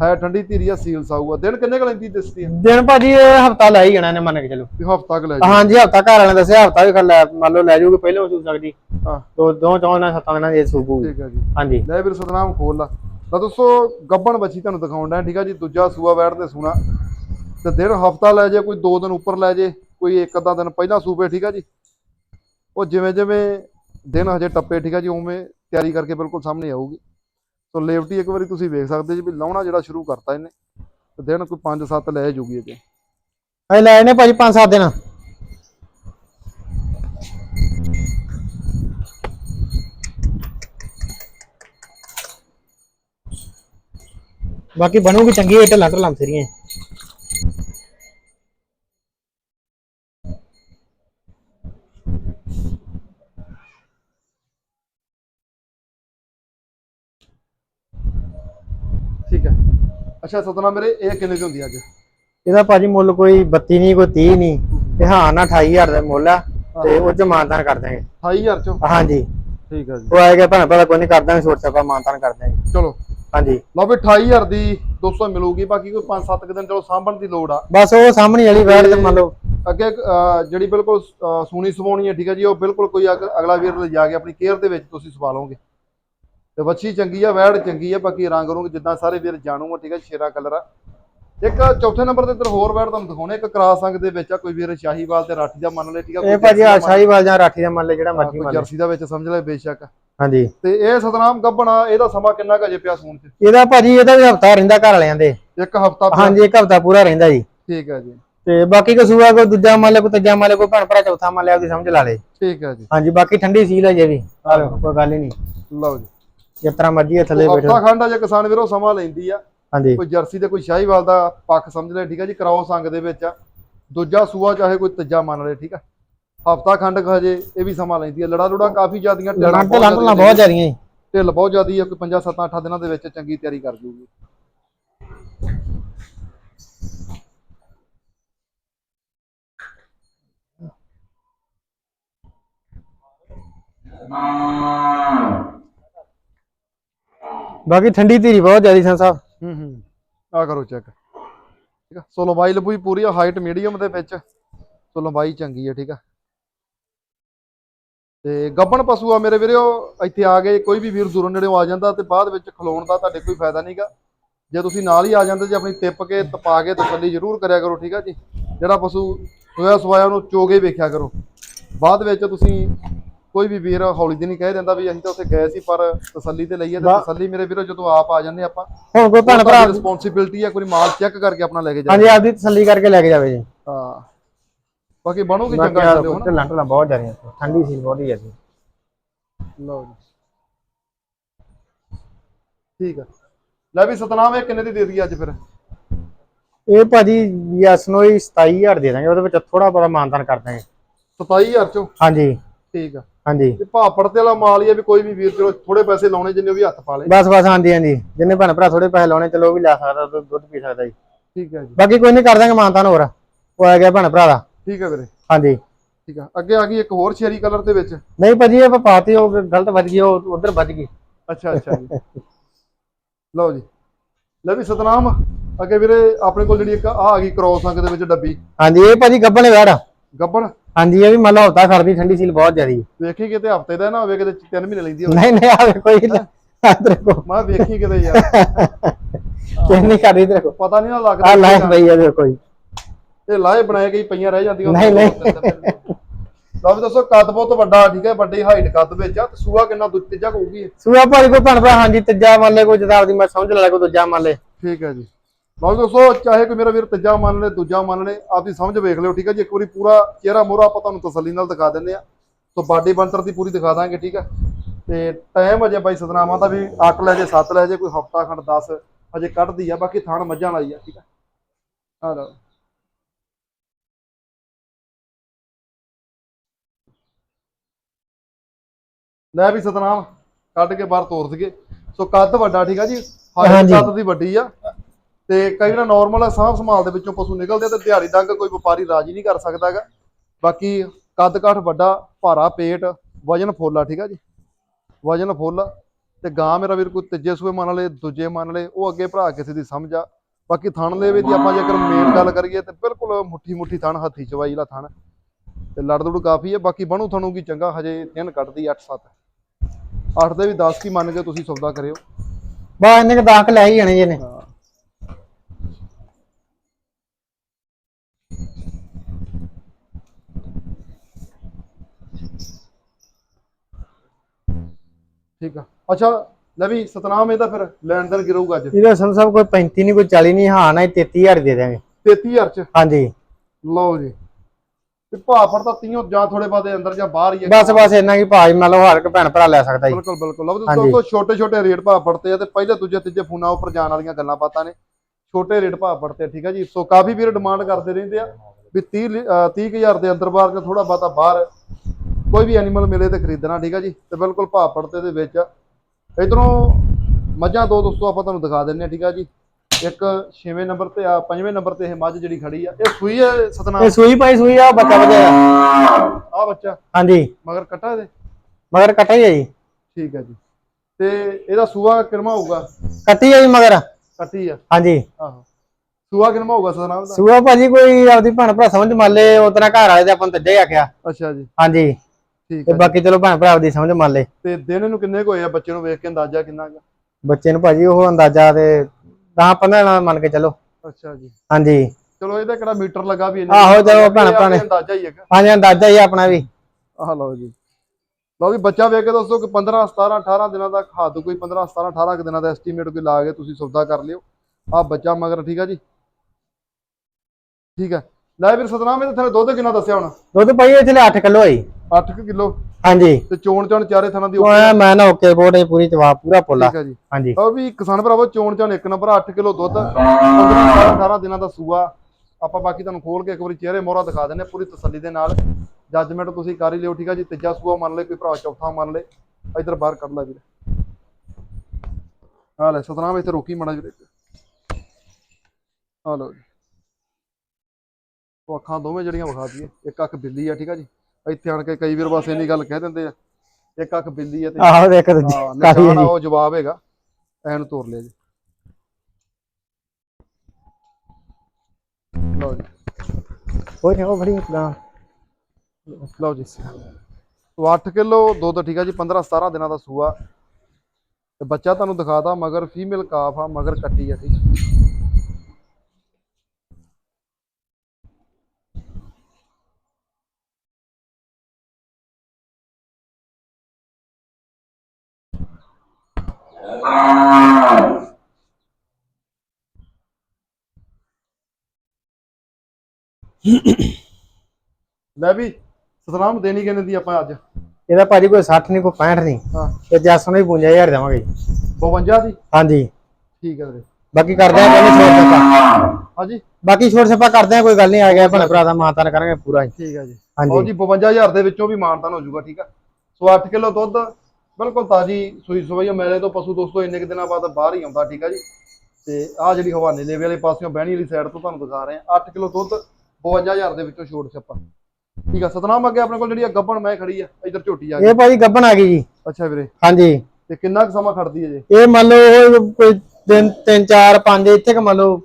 A: ਹੈ ਠੰਡੀ ਧੀਰੀ ਆ ਸੀਲ ਸਾਊ ਆ। ਦਿਨ ਕਿੰਨੇ ਕੁ ਲੈਂਦੀ ਦਿਸਦੀ ਆ?
B: ਦਿਨ ਭਾਜੀ ਇਹ ਹਫਤਾ ਲੈ ਹੀ ਜਾਣਾ ਨੇ ਮੰਨ ਕੇ ਚਲੋ।
A: ਵੀ ਹਫਤਾ ਕੁ ਲੈ ਜੀ
B: ਹਾਂਜੀ ਹਫਤਾ ਘਰ ਵਾਲਿਆਂ ਨੇ ਦੱਸਿਆ ਹਫਤਾ ਵੀ ਲੈ ਮੰਨ ਲਓ ਲੈ ਜਾਊਗੀ ਪਹਿਲਾਂ ਸੂ ਸਕਦੀ।
A: ਹਾਂ।
B: ਦੋ ਦੋ ਚੌਂ ਨਾਲ ਸੱਤਾਂ ਦੀ ਇਹ ਸੂਬੂ।
A: ਠੀਕ ਆ ਜੀ।
B: ਹਾਂਜੀ।
A: ਲੈ ਵੀਰ ਸਤਨਾਮ ਖੋਲ ਲਾ। ਤਾਂ ਦੋਸਤੋ ਗੱਬਣ ਬੱਚੀ ਤੁਹਾਨੂੰ ਦਿਖਾਉਣ ਡਿਆ ਠੀਕ ਆ ਜੀ ਦੂਜਾ ਸੂਆ ਵੈੜ ਤੇ ਸੁਣਾ ਤੇ ਦਿਨ ਹਫਤਾ ਲੈ ਜੇ ਕੋਈ 2 ਦਿਨ ਉੱਪਰ ਲੈ ਜੇ ਕੋਈ ਇੱਕ ਅੱਧਾ ਦਿਨ ਪਹਿਲਾਂ ਸੂਪੇ ਠੀਕ ਆ ਜੀ। ਉਹ ਜਿਵੇਂ ਜਿਵੇਂ ਦਿਨ ਹਜੇ ਟੱਪੇ ਠੀਕ ਆ ਜੀ ਉਵੇਂ ਤਿਆਰੀ ਕਰਕੇ ਬਿਲਕੁਲ ਸਾਹਮਣੇ ਆਊਗੀ। ਸੋ ਲੇਵਟੀ ਇੱਕ ਵਾਰੀ ਤੁਸੀਂ ਵੇਖ ਸਕਦੇ ਜੀ ਵੀ ਲਾਉਣਾ ਜਿਹੜਾ ਸ਼ੁਰੂ ਕਰਤਾ ਇਹਨੇ, ਤੇ ਦਿਨ ਕੋਈ 5-7 ਲੈ ਜੂਗੀ ਅੱਗੇ।
B: ਇਹ ਲੈ ਨੇ ਭਾਜੀ 5-7 ਦਿਨ। ਬਾਕੀ ਬਣੂਗੀ ਚੰਗੀ, ਇਹ ਢਲਾਂ ਢਲਾਂ ਫੇਰੀਆਂ
A: ਠੀਕ ਹੈ ਅੱਛਾ ਸਤਨਾਮ ਮੇਰੇ ਇਹ ਕਿੰਨੇ ਦੀ ਹੁੰਦੀ ਅੱਜ?
B: ਇਹਦਾ ਭਾਜੀ ਮੁੱਲ ਕੋਈ 32 ਨਹੀਂ ਕੋਈ 30 ਨਹੀਂ। ਤੇ ਹਾਂ ਨਾ 28000 ਦਾ ਮੁੱਲ ਆ ਤੇ ਉਹ ਚ ਮਾਨਤਾਨ ਕਰ ਦਾਂਗੇ
A: 28000 ਚੋਂ?
B: ਹਾਂਜੀ।
A: ਠੀਕ ਆ ਜੀ।
B: ਉਹ ਆਏਗਾ ਭੈਣ ਭਰਾ ਕੋਈ ਨਹੀਂ ਕਰ ਦਾਂਗੇ ਛੋਟ ਛਾਪਾ ਮਾਨਤਾਨ ਕਰ ਦਾਂਗੇ
A: ਚਲੋ।
B: ਹਾਂਜੀ।
A: ਲਓ ਵੀ 28000 ਦੀ 200 ਮਿਲੂਗੀ ਬਾਕੀ ਕੋਈ 5-7 ਦਿਨ ਚਲੋ ਸਾਂਭਣ ਦੀ ਲੋੜ ਆ।
B: ਬਸ ਉਹ ਸਾਹਮਣੇ ਵਾਲੀ ਵੈੜ ਤੇ ਮੰਨ ਲਓ।
A: ਅੱਗੇ ਜਿਹੜੀ ਬਿਲਕੁਲ ਸੂਣੀ ਸਵਾਉਣੀ ਹੈ ਠੀਕ ਹੈ ਜੀ ਉਹ ਬਿਲਕੁਲ ਕੋਈ ਅਗ- ਅਗਲਾ ਵੀਰ ਲਿਜਾ ਕੇ ਆਪਣੀ ਕੇਅਰ ਦੇ ਵਿੱਚ ਤੁਸੀਂ ਸਵਾ ਲਓਗੇ। ਤੇ ਵੱਛੀ ਚੰਗੀ ਆ ਵੈੜ ਚੰਗੀ ਆ ਬਾਕੀ ਰੰਗ ਰੂੰਗ ਜਿੱਦਾਂ ਸਾਰੇ ਵੀਰ ਜਾਣੂਗਾ ਠੀਕ ਹੈ ਸ਼ੇਰਾ ਕਲਰ ਆ। ਇੱਕ ਚੌਥੇ ਨੰਬਰ ਤੇ ਇੱਧਰ ਹੋਰ ਵੈੜ ਤੁਹਾਨੂੰ ਦਿਖਾਉਣੇ ਇੱਕ ਕਰਾਸ ਅੰਗ ਦੇ ਵਿੱਚ ਆ ਕੋਈ ਵੀਰ ਸ਼ਾਹੀਵਾਲ ਤੇ ਰਾਠੀ ਦਾ ਮੰਨ ਲੈ ਠੀਕ ਆ
B: ਇਹ ਭਾਜੀ ਆ ਸ਼ਾਹੀਵਾਲ ਜਾਂ ਰਾਠੀ ਦਾ ਮੰਨ ਲੈ ਜਿਹੜਾ ਮਰਜ਼ੀ ਮੰਨ ਲੈ
A: ਜਰਸੀ ਦਾ ਵਿੱਚ ਸਮਝ ਲੈ ਬੇਸ਼ੱਕ।
B: ਹਾਂਜੀ।
A: ਤੇ ਇਹ ਸਤਨਾਮ ਗੱਬਣਾ ਇਹਦਾ ਸਮਾਂ ਕਿੰਨਾ ਕੁ ਅਜੇ ਪਿਆ ਸੂਣ ਚ
B: ਇਹਦਾ ਭਾਜੀ ਇਹਦਾ ਵੀ ਹਫਤਾ ਰਹਿੰਦਾ ਘਰ ਵਾਲਿਆਂ ਦੇ।
A: ਇੱਕ ਹਫਤਾ
B: ਹਾਂਜੀ ਇੱਕ ਹਫਤਾ ਪੂਰਾ ਰਹਿੰਦਾ ਜੀ।
A: ਠੀਕ ਹੈ ਜੀ।
B: ਤੇ ਬਾਕੀ ਕਸੂਆ ਕੋਈ ਦੂਜਾ ਮੰਨ ਲੈ ਕੋਈ ਤੀਜਾ ਮੰਨ ਲੈ ਕੋਈ ਭੈਣ ਭਰਾ ਚੌਥਾ ਮੰਨ ਲਿਆ ਉਹਦੀ ਸਮਝ ਲਾ ਲੇ
A: ਠੀਕ ਹੈ ਜੀ।
B: ਹਾਂਜੀ ਬਾਕੀ ਠੰਡੀ ਸੀਲ ਹੈ ਜੇ ਵੀ। ਆ ਕੋਈ ਗੱਲ ਹੀ ਨਹੀਂ।
A: ਲਓ ਜੀ।
B: ਜਿਸ ਤਰ੍ਹਾਂ ਮਰਜ਼ੀ ਹੈ ਥੱਲੇ ਬੈਠੋ।
A: ਹਫਤਾ ਖੰਡ ਅਜੇ ਕਿਸਾਨ ਵੀਰੋ ਸਮਾਂ ਲੈਂਦੀ ਆ।
B: ਹਾਂਜੀ।
A: ਕੋਈ ਜਰਸੀ ਤੇ ਕੋਈ ਸ਼ਾਹੀਵਾਲ ਦਾ ਪੱਖ ਸਮਝ ਲੈ ਠੀਕ ਹੈ ਜੀ ਕਰਾਓ ਸੰਗ ਦੇ ਵਿੱਚ। ਆ ਦੂਜਾ ਸੂਆ ਚਾਹੇ ਕੋਈ ਤੀਜਾ ਮੰਨ ਲੈ ਠੀਕ ਆ। ਹਫਤਾ ਖੰਡ ਹਜੇ ਇਹ ਵੀ ਸਮਾਂ ਲੈਂਦੀ ਆ। ਲੜਾ ਲੁੜਾ ਕਾਫੀ ਜ਼ਿਆਦੀਆਂ ਢਿੱਲਾਂ
B: ਲੜਾਂ
A: ਬਹੁਤ
B: ਜ਼ਿਆਦੀਆਂ ਜੀ।
A: ਢਿੱਲ ਬਹੁਤ ਜ਼ਿਆਦੀ ਆ ਕੋਈ 5 7 8 ਦਿਨਾਂ ਦੇ ਵਿੱਚ ਚੰਗੀ ਤਿਆਰੀ ਕਰ ਜੂਗੀ।
B: ਬਾਕੀ ਠੰਡੀ ਧੀਰੀ ਬਹੁਤ ਜ਼ਿਆਦੀ ਸੰ ਸਾਹਿਬ।
A: ਹੂੰ ਹੂੰ। ਆ ਕਰੋ ਚੈੱਕ ਠੀਕ ਆ? ਸੋ ਲੰਬਾਈ ਲੰਬੂਈ ਪੂਰੀ ਆ ਹਾਈਟ ਮੀਡੀਅਮ ਦੇ ਵਿੱਚ। ਸੋ ਲੰਬਾਈ ਚੰਗੀ ਆ, ਠੀਕ ਆ। ਤੇ ਗੱਬਣ ਪਸ਼ੂ ਆ ਮੇਰੇ ਵੀਰੋ, ਇੱਥੇ ਆ ਗਏ। ਕੋਈ ਵੀ ਵੀਰ ਦੂਰੋਂ ਨੇੜਿਓਂ ਆ ਜਾਂਦਾ ਤੇ ਬਾਅਦ ਵਿੱਚ ਖਲੋਣ ਦਾ ਤੁਹਾਡੇ ਕੋਈ ਫਾਇਦਾ ਨਹੀਂਗਾ ਜੇ ਤੁਸੀਂ ਨਾਲ ਹੀ ਆ ਜਾਂਦੇ, ਜੇ ਆਪਣੀ ਟਿੱਪ ਕੇ ਤਪਾ ਕੇ ਤਸੱਲੀ ਜ਼ਰੂਰ ਕਰਿਆ ਕਰੋ, ਠੀਕ ਆ ਜੀ। ਜਿਹੜਾ ਪਸ਼ੂ ਸੋਇਆ ਸਵਾਇਆ ਉਹਨੂੰ ਚੋਗੇ ਵੇਖਿਆ ਕਰੋ। ਬਾਅਦ ਵਿੱਚ ਤੁਸੀਂ ਕੋਈ ਵੀ ਵੀਰ ਹੌਲੀ ਦੀ ਨਹੀਂ ਕਹਿ ਦਿੰਦਾ ਵੀ ਅਸੀਂ ਤਾਂ ਉੱਥੇ ਗਏ ਸੀ ਪਰ ਤਸੱਲੀ ਤੇ ਲਈਏ ਤੇ ਤਸੱਲੀ ਮੇਰੇ ਵੀਰੋ ਜਦੋਂ ਆਪ ਆ ਜਾਂਦੇ ਆਪਾਂ
B: ਹੁਣ ਕੋਈ ਭੈਣ ਭਰਾ
A: ਰਿਸਪੌਂਸਿਬਿਲਟੀ ਹੈ ਕੋਈ ਮਾਲ ਚੈੱਕ ਕਰਕੇ ਆਪਣਾ ਲੈ ਕੇ ਜਾਓ
B: ਹਾਂਜੀ ਆਪਦੀ ਤਸੱਲੀ ਕਰਕੇ ਲੈ ਕੇ ਜਾਵੇ ਜੀ।
A: ਹਾਂ। ਬਾਕੀ ਬਣੂਗੀ ਚੰਗਾ ਚੱਲਦੇ ਹੋ ਨਾ
B: ਢਲਾਂ ਢਲਾਂ ਬਹੁਤ ਜ਼ਿਆਦੀਆਂ ਠੰਡੀ ਸੀਲ ਬਹੁਤ ਹੀ ਜ਼ਿਆਦੀ
A: ਲਓ ਜੀ। ਠੀਕ ਆ। ਲੈ ਵੀ ਸਤਨਾਮ ਇਹ ਕਿੰਨੇ ਦੀ ਦੇ ਦਈਏ ਅੱਜ ਫਿਰ?
B: ਇਹ ਭਾਜੀ ਯਸ ਨੂੰ ਹੀ 27000 ਦੇ ਦਾਂਗੇ ਉਹਦੇ ਵਿੱਚ ਥੋੜਾ ਬਹੁਤਾ ਮਾਨਤਾਨ ਕਰ ਦਾਂਗੇ।
A: 27000 ਚੋਂ?
B: ਹਾਂਜੀ।
A: ਠੀਕ ਆ।
B: ਹਾਂਜੀ।
A: ਤੇ ਭਾਪੜ ਤੇ ਵਾਲਾ ਮਾਲ ਹੀ ਆ ਵੀ ਕੋਈ ਵੀ ਵੀਰ ਚਲੋ ਥੋੜੇ ਪੈਸੇ ਲਾਉਣੇ ਜਿੰਨੇ ਵੀ ਹੱਥ ਪਾ ਲੇ
B: ਬਸ ਬਸ ਹਾਂਜੀ ਹਾਂਜੀ। ਜਿੰਨੇ ਭੈਣ ਭਰਾ ਥੋੜੇ ਪੈਸੇ ਲਾਉਣੇ ਚਲੋ ਉਹ ਵੀ ਲੈ ਸਕਦਾ ਦੁੱਧ ਦੁੱਧ ਪੀ ਸਕਦਾ ਜੀ।
A: ਠੀਕ ਆ ਜੀ।
B: ਬਾਕੀ ਕੋਈ ਨਹੀਂ ਕਰ ਦਾਂਗੇ ਮਾਨਤਾਨ ਹੋਰ। ਉਹ ਆ ਗਿਆ ਭੈਣ ਭਰਾ ਦਾ।
A: ਠੀਕ ਆ ਵੀਰੇ।
B: ਹਾਂਜੀ।
A: ਠੀਕ ਆ। ਅੱਗੇ ਆ ਗਈ ਇੱਕ ਹੋਰ ਸ਼ੇਰੀ ਕਲਰ ਦੇ ਵਿੱਚ।
B: ਨਹੀਂ ਭਾਜੀ ਇਹ ਪਾਤੀ ਉਹ ਗਲਤ ਵੱਜ ਗਈ ਉਹ ਉਧਰ ਵੱਜ ਗਈ।
A: ਅੱਛਾ ਅੱਛਾ ਜੀ। ਲਓ ਜੀ। ਲੈ ਵੀ ਸਤਨਾਮ ਅੱਗੇ ਵੀਰੇ ਆਪਣੇ ਕੋਲ ਜਿਹੜੀ ਇੱਕ ਆ ਆ ਗਈ ਕ੍ਰੋਸ ਅੰਕ ਦੇ ਵਿੱਚ ਡੱਬੀ।
B: ਹਾਂਜੀ ਇਹ ਭਾਜੀ ਗੱਬਣ ਵੈੜ
A: ਗੱਬਣ?
B: ਹਾਂਜੀ ਇਹ ਵੀ ਮੰਨ ਲਓ ਹਫਤਾ ਖੜਦੀ ਠੰਡੀ ਸੀਲ ਬਹੁਤ ਜ਼ਿਆਦੀ।
A: ਵੇਖੀ ਕਿਤੇ ਹਫ਼ਤੇ ਦਾ ਨਾ ਹੋਵੇ ਕਿਤੇ 3 ਮਹੀਨੇ ਲੈਂਦੀ ਹੋਵੇ।
B: ਨਹੀਂ ਨਹੀਂ ਆਵੇ ਕੋਈ ਨਾ ਇਧਰ ਕੋ
A: ਮੈਂ ਵੇਖੀ ਕਿਤੇ ਯਾਰ।
B: ਕਿੰਨੀ ਕਰਦੀ ਇਧਰ ਕੋ
A: ਪਤਾ ਨਹੀਂ ਨਾ
B: ਆ
A: ਲੱਗਦਾ
B: ਲਾਈਫ ਬਈ ਇਹਦੇ ਕੋਈ
A: ਇਹ ਲਾਏ ਬਣਾਏ ਗਈ ਪਈਆਂ ਰਹਿ ਜਾਂਦੀਆਂ।
B: ਨਹੀਂ, ਨਹੀਂ।
A: ਲਓ ਵੀ ਦੱਸੋ ਕੱਦ ਬਹੁਤ ਵੱਡਾ ਠੀਕ ਹੈ ਵੱਡੀ ਹਾਈਟ ਕੱਦ ਵਿੱਚ ਆ ਤੇ ਸੂਆ ਕਿੰਨਾ ਦੁੱਧ ਤੀਜਾ ਹੋਊਗੀ?
B: ਸੂਆ ਭਾਜੀ ਕੋਈ ਭਣ ਭਰਾ ਹਾਂਜੀ ਤੀਜਾ ਮੰਨ ਲੈ ਕੋਈ ਜਦਾ ਆਪਦੀ ਮੈਂ ਸਮਝ ਲੈ ਕੋਈ ਦੂਜਾ ਮੰਨ ਲੈ
A: ਠੀਕ ਹੈ ਜੀ। ਲਓ ਦੋਸਤੋ ਚਾਹੇ ਕੋਈ ਮੇਰਾ ਵੀਰ ਤੀਜਾ ਮੰਨ ਲੈ ਦੂਜਾ ਮੰਨ ਲੈ ਆਪਦੀ ਸਮਝ ਵੇਖ ਲਿਓ ਠੀਕ ਹੈ ਜੀ? ਇੱਕ ਵਾਰੀ ਪੂਰਾ ਚਿਹਰਾ ਮੋਹਰਾ ਆਪਾਂ ਤੁਹਾਨੂੰ ਤਸੱਲੀ ਨਾਲ ਦਿਖਾ ਦਿੰਦੇ ਆ ਸੋ ਬਾਡੀ ਬੰਤਰ ਦੀ ਪੂਰੀ ਦਿਖਾ ਦਾਂਗੇ ਠੀਕ ਹੈ? ਤੇ ਟਾਈਮ ਅਜੇ ਬਾਈ ਸਤਨਾਮਾਂ ਦਾ ਵੀ 8 ਲੈ ਜੇ 7 ਲੈ ਜੇ ਕੋਈ ਹਫਤਾ ਖੰਡ 10 ਅਜੇ ਕੱਢਦੀ ਆ ਬਾਕੀ ਥਾਣ ਮੱਝਾਂ ਵਾਲੀ ਆ ਠੀਕ ਹੈ? ਆ ਲਓ। ਲੈ ਵੀ ਸਤਨਾਮ ਕੱਢ ਕੇ ਬਾਹਰ ਤੋਰ ਦਈਏ। ਸੋ ਕੱਦ ਵੱਡਾ ਠੀਕ ਆ ਜੀ? ਹਾਈਟ। ਕੱਦ ਦੀ ਵੱਡੀ ਆ। ਤੇ ਕਈ ਵਾਰ ਨਾਰਮਲ ਸਾਂਭ ਸੰਭਾਲ ਦੇ ਵਿੱਚੋਂ ਪਸ਼ੂ ਨਿਕਲਦੇ ਆ ਤੇ ਦਿਹਾੜੀ ਡੰਗ ਕੋਈ ਵਪਾਰੀ ਰਾਜੀ ਨਹੀਂ ਕਰ ਸਕਦਾਗਾ ਬਾਕੀ ਕੱਦ ਕਾਠ ਵੱਡਾ, ਭਾਰਾ ਪੇਟ, ਵਜਨ ਫੁੱਲ ਠੀਕ ਆ ਜੀ? ਵਜਨ ਫੁੱਲ ਤੇ ਗਾਂ ਮੇਰਾ ਵੀਰ ਕੋਈ ਤੀਜੇ ਸੂਏ ਮੰਨ ਲਏ, ਦੂਜੇ ਮੰਨ ਲਏ, ਉਹ ਅੱਗੇ ਭਰਾ ਕਿਸੇ ਦੀ ਸਮਝ ਆ। ਬਾਕੀ ਥਣ ਦੇ ਵਿੱਚ ਆਪਾਂ ਜੇਕਰ ਮੇਨ ਗੱਲ ਕਰੀਏ ਤੇ ਬਿਲਕੁਲ ਮੁੱਠੀ ਮੁੱਠੀ ਥਣ, ਹੱਥੀ ਚਵਾਈ ਵਾਲਾ ਥਣ। ਤੇ ਲੜ ਦੁੜ ਕਾਫੀ ਹੈ ਬਾਕੀ ਬਣੂ ਤੁਹਾਨੂੰ ਕੀ ਚੰਗਾ, ਹਜੇ ਦਿਨ ਕੱਢਦੀ 8 7 8 ਦੇ ਵੀ 10 ਕੀ ਮੰਨ ਕੇ ਤੁਸੀਂ ਸੌਦਾ ਕਰਿਓ।
B: ਬਾ ਇੰਨੇ ਕ ਦਾਖ ਲੈ ਹੀ ਜਾਣੇ ਜੀ ਨੇ
A: ਠੀਕ ਆ। ਅੱਛਾ ਲੈ ਵੀ ਸਤਨਾਮ ਇਹਦਾ ਫਿਰ ਲੈਣ ਦੇਣ ਗਿਰੂਗਾ ਅੱਜ।
B: ਇਹਦਾ ਸੰਤ ਸਾਹਿਬ ਕੋਈ 35 ਨਹੀਂ ਕੋਈ 40 ਨਹੀਂ ਹਾਂ ਨਾ 33000 ਦੇ ਦਿਆਂਗੇ।
A: 33000 ਚ?
B: ਹਾਂਜੀ।
A: ਲਓ ਜੀ। ਤੇ ਭਾਅ ਫੜਦਾ ਤੀਓ ਜਾਂ ਥੋੜੇ ਬਾਦੇ ਅੰਦਰ ਜਾਂ ਬਾਹਰ ਹੀ
B: ਬਸ ਬਸ ਇੰਨਾ ਕੀ ਭਾਜ ਮੰਨ ਲਓ ਹਰ ਇੱਕ ਭੈਣ ਭਰਾ ਲੈ ਸਕਦਾ ਜੀ।
A: ਬਿਲਕੁਲ ਬਿਲਕੁਲ। ਲਓ। ਦੋਸਤੋ ਛੋਟੇ ਛੋਟੇ ਰੇਟ ਭਾਅ ਫੜਤੇ ਆ ਤੇ ਪਹਿਲੇ ਦੂਜੇ ਤੀਜੇ ਫੋਨਾਂ ਉੱਪਰ ਜਾਣ ਵਾਲੀਆਂ ਗੱਲਾਂ ਬਾਤਾਂ ਨੇ। ਛੋਟੇ ਰੇਟ ਭਾਅ ਫੜਤੇ ਆ, ਠੀਕ ਹੈ ਜੀ। ਸੋ ਕਾਫੀ ਵੀਰ ਡਿਮਾਂਡ ਕਰਦੇ ਰਹਿੰਦੇ ਆ ਵੀ 30 ਲੀ- ਅਹ 30000 ਦੇ ਅੰਦਰ ਬਾਹਰ ਜਾਂ ਥੋੜਾ ਬਾਤਾ ਬਾਹਰ ਕੋਈ ਵੀ ਐਨੀਮਲ ਮਿਲੇ ਤੇ ਖਰੀਦਣਾ ਠੀਕ ਹੈ ਜੀ? ਤੇ ਬਿਲਕੁਲ ਭਾਅ ਫੜਤੇ ਦੇ ਵਿੱਚ। ਇਧਰੋਂ ਮੱਝਾਂ ਦੋ ਦੋਸਤੋ ਆਪਾਂ ਤੁਹਾਨੂੰ ਦਿਖਾ ਦਿੰਨੇ ਆ ਠੀਕ ਹੈ ਜੀ? ਇੱਕ 6ਵੇਂ ਨੰਬਰ ਤੇ ਆ 5ਵੇਂ ਨੰਬਰ ਤੇ ਇਹ ਮੱਝ ਜਿਹੜੀ ਖੜੀ ਆ। ਇਹ ਸੂਈ ਹੈ ਸਤਨਾਮ?
B: ਇਹ ਸੂਈ ਪਾਈ ਸੂਈ ਆ ਬੱਚਾ ਵਜਿਆ
A: ਆ। ਬੱਚਾ?
B: ਹਾਂਜੀ।
A: ਮਗਰ ਕੱਟਾ ਇਹਦੇ?
B: ਮਗਰ ਕੱਟਾ ਹੀ ਹੈ ਜੀ।
A: ਠੀਕ ਹੈ ਜੀ। ਤੇ ਇਹਦਾ ਸੂਆ ਕਿਰਮਾ ਹੋਊਗਾ?
B: ਕੱਟੀ ਹੈ ਜੀ ਮਗਰ।
A: ਕੱਟੀ ਆ?
B: ਹਾਂਜੀ।
A: ਆਹੋ। ਸੂਆ ਕਿੰਨਾ ਹੋਊਗਾ ਸਤਨਾਮ ਦਾ?
B: ਸੂਆ ਭਾਜੀ ਕੋਈ ਆਪਦੀ ਭੈਣ ਭਰਾ ਸਮਝ ਮੰਨ ਲੈ ਉਤਨਾ ਘਰ ਵਾਲੇ ਤੇ ਆਪਾਂ ਨੂੰ ਤੱਜਾ ਆਖਿਆ
A: ਅੱਛਾ ਜੀ।
B: ਹਾਂਜੀ। ਤੇ
A: ਹੈ
B: ਬਾਕੀ ਚਲੋ ਭੈਣ ਭਰਾ ਆਪਦੀ ਸਮਝ ਮੰਨ ਲੈ।
A: ਤੇ ਦਿਨ ਨੂੰ ਕਿੰਨੇ ਹੋਏ ਆ? ਬੱਚੇ ਨੂੰ ਵੇਖ ਕੇ ਅੰਦਾਜ਼ਾ ਕਿੰਨਾ ਕੁ
B: ਬੱਚੇ ਨੂੰ ਭਾਜੀ ਉਹ ਅੰਦਾਜ਼ਾ ਤੇ 10 15 ਨਾਲ ਮੰਨ ਕੇ ਚੱਲੋ।
A: ਅੱਛਾ ਜੀ।
B: ਹਾਂਜੀ।
A: ਚਲੋ ਇਹਦਾ ਕਿਹੜਾ ਮੀਟਰ ਲੱਗਾ ਵੀ
B: ਆਹੋ, ਚਲੋ ਭੈਣ ਭਰਾ ਨੇ।
A: ਅੰਦਾਜ਼ਾ ਹੀ ਹੈਗਾ।
B: ਹਾਂਜੀ ਅੰਦਾਜ਼ਾ ਹੀ ਆ ਆਪਣਾ ਵੀ।
A: ਆਹ ਲਓ ਜੀ। ਲਓ ਵੀ ਬੱਚਾ ਵੇਖ ਕੇ ਦੋਸਤੋ ਕਿ 15 17 18 ਦਿਨਾਂ ਦਾ ਖਾਦ ਕੋਈ 15 17 18 ਕੁ ਦਿਨਾਂ ਦਾ ਐਸਟੀਮੇਟ ਕੋਈ ਲਾ ਕੇ ਤੁਸੀਂ ਸੌਦਾ ਕਰ ਲਿਓ। ਆਹ ਬੱਚਾ ਮਗਰ ਠੀਕ ਆ ਜੀ? ਠੀਕ ਹੈ ਲੈ ਵੀਰ ਸਤਨਾਮ ਇਹਦੇ ਥੱਲੇ ਦੁੱਧ ਕਿੰਨਾ ਦੱਸਿਆ ਹੁਣ?
B: ਦੁੱਧ ਭਾਈ ਇਹ ਚਲੇ 8 ਕਿਲੋ ਆਈ
A: 8 ਕਿਲੋ?
B: ਹਾਂਜੀ।
A: ਤੇ ਚੋਣ ਚੋਣ ਚਾਰੇ ਥਾਂ ਦੀ
B: ਐਂ ਮੈਂ ਨਾ ਓਕੇ ਬੋਰਡ ਇਹ ਪੂਰੀ ਜਵਾਬ ਪੂਰਾ ਪੋਲਾ।
A: ਠੀਕ ਹੈ ਜੀ।
B: ਹਾਂਜੀ।
A: ਉਹ ਵੀ ਕਿਸਾਨ ਭਰਾਵੋ ਚੋਣ ਚਾਣ ਇੱਕ ਨੰਬਰ 8 ਕਿਲੋ ਦੁੱਧ। 15 18 ਦਿਨਾਂ ਦਾ ਸੂਆ। ਆਪਾਂ ਬਾਕੀ ਤੁਹਾਨੂੰ ਖੋਲ ਕੇ ਇੱਕ ਵਾਰੀ ਚਿਹਰੇ ਮੋਹਰਾ ਦਿਖਾ ਦਿੰਨੇ ਪੂਰੀ ਤਸੱਲੀ ਦੇ ਨਾਲ। ਜੱਜਮੈਂਟ ਤੁਸੀਂ ਕਰ ਹੀ ਲਿਓ ਠੀਕ ਆ ਜੀ। ਤੀਜਾ ਸੂਆ ਮੰਨ ਲੈ ਕੋਈ ਭਰਾ ਚੌਥਾ ਮੰਨ ਲੈ ਇਧਰ ਬਾਹਰ ਕੱਢ ਲੈ ਵੀਰੇ। ਆ ਲੈ ਸਤਨਾਮ ਇੱਥੇ ਰੋਕੀ ਮੜਾ ਵੀਰੇ ਆ ਲਓ ਜੀ। ਉਹ ਅੱਖਾਂ ਦੋਵੇਂ ਜਿਹੜੀਆਂ ਵਿਖਾ ਦਈਏ। ਇੱਕ ਅੱਖ ਬਿੱਲੀ ਆ ਠੀਕ ਆ ਜੀ? ਇੱਥੇ ਆਣ ਕੇ ਕਈ ਵਾਰ ਬਸ ਇੰਨੀ ਗੱਲ ਕਹਿ ਦਿੰਦੇ ਆ। ਇੱਕ ਅੱਖ ਬਿੱਲੀ ਆ ਤੇ
B: ਆਹੋ ਦੇਖ ਦੂਜੀ
A: ਹਾਂ
B: ਕਾਫੀ ਹੈ
A: ਆ ਉਹ ਜਵਾਬ ਹੈਗਾ। ਐਨ ਤੋਰ ਲਿਆ ਜੀ। ਲਓ ਜੀ।
B: ਕੋਈ ਨਹੀਂ ਉਹ ਬੜੀ ਗਾਂ
A: ਲਓ ਜੀ। ਸੋ 8 ਕਿਲੋ ਦੁੱਧ ਠੀਕ ਆ ਜੀ 15 17 ਦਿਨਾਂ ਦਾ ਸੂਆ। ਤੇ ਬੱਚਾ ਤੁਹਾਨੂੰ ਦਿਖਾਦਾ ਮਗਰ ਫੀਮੇਲ ਕਾਫ ਆ ਮਗਰ ਕੱਟੀ ਆ ਠੀਕ ਲੈ ਵੀ ਸਤਨਾਮ ਦੇਣੀ ਕਿੰਨੇ ਦੀ ਆਪਾਂ ਅੱਜ?
B: ਇਹਦਾ ਭਾਜੀ ਕੋਈ 60 ਨਹੀਂ ਕੋਈ 65 ਨਹੀਂ
A: ਹਾਂ।
B: ਤੇ ਜੱਸ ਨੂੰ ਹੀ 55000 ਦੇਵਾਂਗੇ ਜੀ।
A: 52 ਦੀ?
B: ਹਾਂਜੀ।
A: ਠੀਕ ਹੈ ਵੀਰੇ।
B: ਬਾਕੀ ਕਰਦੇ ਆ ਕਹਿੰਦੇ ਛੋਟ ਛਪਾ।
A: ਹਾਂਜੀ।
B: ਬਾਕੀ ਛੋਟ ਛਪਾ ਕਰਦੇ ਆ ਕੋਈ ਗੱਲ ਨਹੀਂ ਆ ਗਿਆ ਭੈਣ ਭਰਾ ਦਾ ਮਾਤਾ ਕਰਾਂਗੇ ਪੂਰਾ
A: ਠੀਕ ਹੈ ਜੀ।
B: ਹਾਂਜੀ।
A: ਉਹ ਜੀ 52000 ਦੇ ਵਿੱਚੋਂ ਵੀ ਮਾਨਤਾਨ ਹੋ ਜਾਊਗਾ ਠੀਕ ਆ? ਸੋ 8 ਕਿਲੋ ਦੁੱਧ ਬਿਲਕੁਲ ਤਾਜੀ ਸੂਈ ਸਵਾਈ ਮੇਲੇ ਤੋਂ ਪਸ਼ੂ ਦੋਸਤੋ ਇੰਨੇ ਕੁ ਦਿਨਾਂ ਬਾਅਦ ਬਾਹਰ ਹੀ ਆਉਂਦਾ ਠੀਕ ਆ ਜੀ। ਤੇ ਆ ਜਿਹੜੀ ਹਵਾਨੇ ਲੇਵੇ ਵਾਲੇ ਪਾਸਿਓਂ ਬਹਿਣੀ ਵਾਲੀ ਸਾਈਡ ਤੋਂ ਤੁਹਾਨੂੰ ਦਿਖਾ ਰਹੇ ਆ 8 ਕਿਲੋ ਦੁੱਧ 52000 ਦੇ ਵਿੱਚੋਂ ਛੋਟ ਛੱਪਾ ਠੀਕ ਆ ਸਤਨਾਮ ਅੱਗੇ ਆਪਣੇ ਕੋਲ ਜਿਹੜੀ ਆ ਗੱਬਣ ਮੈਂ ਖੜੀ ਆ ਇਧਰ ਝੋਟੀ ਆ ਗਈ।
B: ਇਹ ਭਾਜੀ ਗੱਬਣ ਆ ਗਈ ਜੀ।
A: ਅੱਛਾ ਵੀਰੇ।
B: ਹਾਂਜੀ।
A: ਤੇ ਕਿੰਨਾ ਕੁ ਸਮਾਂ ਖੜਦੀ ਹੈ ਜੀ?
B: ਇਹ ਮੰਨ ਲਓ ਕੋਈ ਤਿੰਨ ਤਿੰਨ ਚਾਰ ਪੰਜ ਇੱਥੇ ਕ ਮੰਨ ਲਓ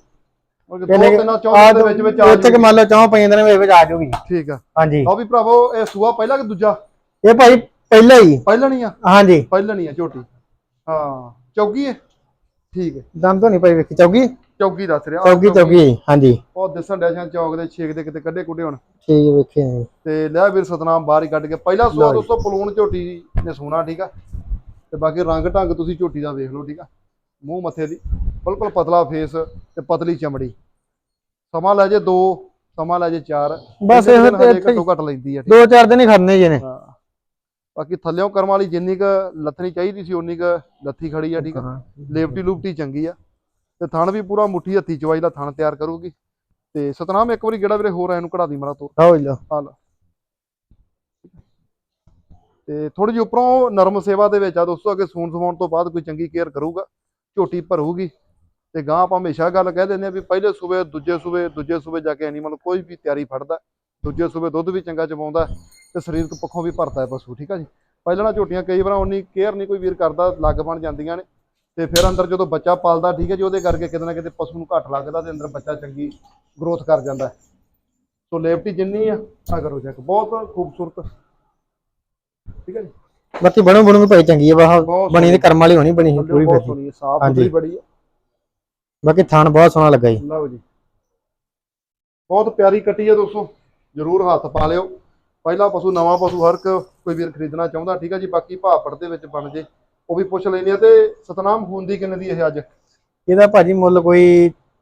A: ਉਹ ਦੋ ਤਿੰਨ ਚੌਂ ਦੇ ਵਿੱਚ ਵਿੱਚ ਆ
B: ਇੱਥੇ ਕ। ਮੰਨ ਲਓ ਚੌਂ ਪੰਜ ਦਿਨ ਵਿੱਚ ਵਿੱਚ ਆ ਜਾਊਗੀ
A: ਠੀਕ ਆ।
B: ਹਾਂਜੀ।
A: ਲਓ ਵੀ ਭਰਾਵੋ ਇਹ ਸੂਆ ਪਹਿਲਾ ਕਿ ਦੂਜਾ?
B: ਇਹ ਭਾਈ ਪਹਿਲਾਂ ਹੀ।
A: ਪਹਿਲਾ ਨਹੀਂ ਆ?
B: ਹਾਂਜੀ।
A: ਪਹਿਲਾ ਨਹੀਂ ਆ ਝੋਟੀ। ਹਾਂ ਚੌਗੀ ਹੈ ਠੀਕ ਹੈ
B: ਦਮ ਤੋਂ ਨਹੀਂ ਭਾਈ ਵੇਖੀ ਚੌਗੀ?
A: ਚੌਗੀ ਦੱਸ ਰਿਹਾ।
B: ਚੌਗੀ ਚੌਗੀ। ਹਾਂਜੀ।
A: ਉਹ ਦਿਸਣ ਡਿਆ ਜਾਂ ਚੌਕ ਦੇ ਛੇਕ ਦੇ ਕਿਤੇ ਕੱਢੇ ਕੁੱਡੇ ਹੁਣ।
B: ਠੀਕ ਵੇਖੇ ਜੀ।
A: ਤੇ ਲਿਆ ਵੀਰ ਸਤਨਾਮ ਬਾਹਰ ਹੀ ਕੱਢ ਕੇ। ਪਹਿਲਾ ਸੂਆ ਦੋਸਤੋ ਪਲੂਣ ਝੋਟੀ ਨੇ ਸੋਨਾ ਠੀਕ ਆ? ਤੇ ਬਾਕੀ ਰੰਗ ਢੰਗ ਤੁਸੀਂ ਝੋਟੀ ਦਾ ਵੇਖ ਲਓ ਠੀਕ ਆ? ਮੂੰਹ ਮੱਥੇ ਦੀ ਬਿਲਕੁਲ ਪਤਲਾ ਫੇਸ ਤੇ ਪਤਲੀ ਚਮੜੀ। ਸਮਾਂ ਲੈ ਜੇ 2 ਸਮਾਂ ਲੈ ਜੇ 4
B: ਬਸ ਇਹੋ
A: ਘੱਟੋ ਘੱਟ ਲੈਂਦੀ ਆ ਠੀਕ
B: ਦੋ ਚਾਰ ਦਿਨ ਹੀ ਖੜਨੇ ਜੀ ਨੇ
A: ਹਾਂ। ਬਾਕੀ ਥੱਲਿਓਂ ਕਰਮ ਵਾਲੀ ਜਿੰਨੀ ਕ ਲੱਥਣੀ ਚਾਹੀਦੀ ਸੀ ਉਨੀ ਕ ਲੱਥੀ ਖੜੀ ਆ ਠੀਕ ਆ? ਲੇਵਟੀ ਲੂਪਟੀ ਚੰਗੀ ਆ। ਤੇ ਥਣ ਵੀ ਪੂਰਾ ਮੁੱਠੀ ਹੱਥੀ ਚਵਾਈ ਦਾ ਥਣ ਤਿਆਰ ਕਰੂਗੀ। ਤੇ ਸਤਨਾਮ ਇੱਕ ਵਾਰੀ ਗੇੜਾ ਵੀਰੇ ਹੋਰ ਐ ਨੂੰ ਕਢਾ ਦੀ ਮਾਰਾ ਤੋਰ।
B: ਹੋ ਲੋ
A: ਆ ਲਾ ਤੇ ਥੋੜੀ ਜਿਹੀ ਉੱਪਰੋਂ ਨਰਮ ਸੇਵਾ ਦੇ ਵਿੱਚ ਆ ਦੋਸਤੋ ਅੱਗੇ ਸੂਣ ਸਵਾਉਣ ਤੋਂ ਬਾਅਦ ਕੋਈ ਚੰਗੀ ਕੇਅਰ ਕਰੂਗਾ। ਝੋਟੀ ਭਰੂਗੀ। ਤੇ ਗਾਂ ਆਪਾਂ ਹਮੇਸ਼ਾ ਗੱਲ ਕਹਿ ਦਿੰਦੇ ਆ ਵੀ ਪਹਿਲੇ ਸੂਬੇ ਦੂਜੇ ਸੂਬੇ ਦੂਜੇ ਸੂਬੇ ਜਾ ਕੇ ਐਨੀਮਲ ਕੋਈ ਵੀ ਤਿਆਰੀ ਫੜਦਾ। ਦੂਜੇ ਸੂਬੇ ਦੁੱਧ ਵੀ ਚੰਗਾ ਚਵਾਉਂਦਾ ਤੇ ਸਰੀਰਕ ਪੱਖੋਂ ਵੀ ਭਰਦਾ ਹੈ ਪਸ਼ੂ ਠੀਕ ਆ ਜੀ? ਪਹਿਲਾਂ ਝੋਟੀਆਂ ਕਈ ਵਾਰ ਉਨੀ ਕੇਅਰ ਨਹੀਂ ਕੋਈ ਵੀਰ ਕਰਦਾ ਲੱਗ ਬਣ ਜਾਂਦੀਆਂ ਨੇ। ਤੇ ਫਿਰ ਅੰਦਰ ਜਦੋਂ ਬੱਚਾ ਪਲਦਾ ਠੀਕ ਹੈ ਜੀ ਉਹਦੇ ਕਰਕੇ ਕਿਤੇ ਨਾ ਕਿਤੇ ਪਸ਼ੂ ਨੂੰ ਘੱਟ ਲੱਗਦਾ ਤੇ ਅੰਦਰ ਬੱਚਾ ਚੰਗੀ ਗਰੋਥ ਕਰ ਜਾਂਦਾ। ਸੋ ਲੇਵਟੀ ਜਿੰਨੀ ਆ ਆ ਕਰੋ ਚੈੱਕ ਬਹੁਤ ਖੂਬਸੂਰਤ। ਠੀਕ ਹੈ ਜੀ?
B: ਬਾਕੀ ਬਣੋ ਬਣੂ ਭਾਈ ਚੰਗੀ ਹੈ ਬਾਹ ਬਣੀ ਤੇ ਕਰਮ ਵਾਲੀ ਹੋਣੀ ਬਣੀ ਪੂਰੀ
A: ਬਹੁਤ ਸੋਹਣੀ ਸਾਫ਼। ਸੁਥਰੀ ਬੜੀ ਹੈ
B: ਬਾਕੀ ਥਣ ਬਹੁਤ ਸੋਹਣਾ ਲੱਗਾ ਜੀ।
A: ਲਓ ਜੀ। ਬਹੁਤ ਪਿਆਰੀ ਕੱਟੀ ਹੈ ਦੋਸਤੋ। ਜਰੂਰ ਹੱਥ ਪਾ ਲਿਓ। ਪਹਿਲਾ ਪਸ਼ੂ ਨਵਾਂ ਪਸ਼ੂ ਹਰ ਇੱਕ ਕੋਈ ਵੀਰ ਖਰੀਦਣਾ ਚਾਹੁੰਦਾ ਠੀਕ ਹੈ ਜੀ ਬਾਕੀ ਭਾਪੜ ਦੇ ਵਿੱਚ ਬਣ ਜੇ ਉਹ ਵੀ ਪੁੱਛ ਲੈਣੀ ਆ ਤੇ ਸਤਨਾਮ ਹੁੰਦੀ ਕਿੰਨੇ ਦੀ ਇਹ ਅੱਜ?
B: ਇਹਦਾ ਭਾਜੀ ਮੁੱਲ ਕੋਈ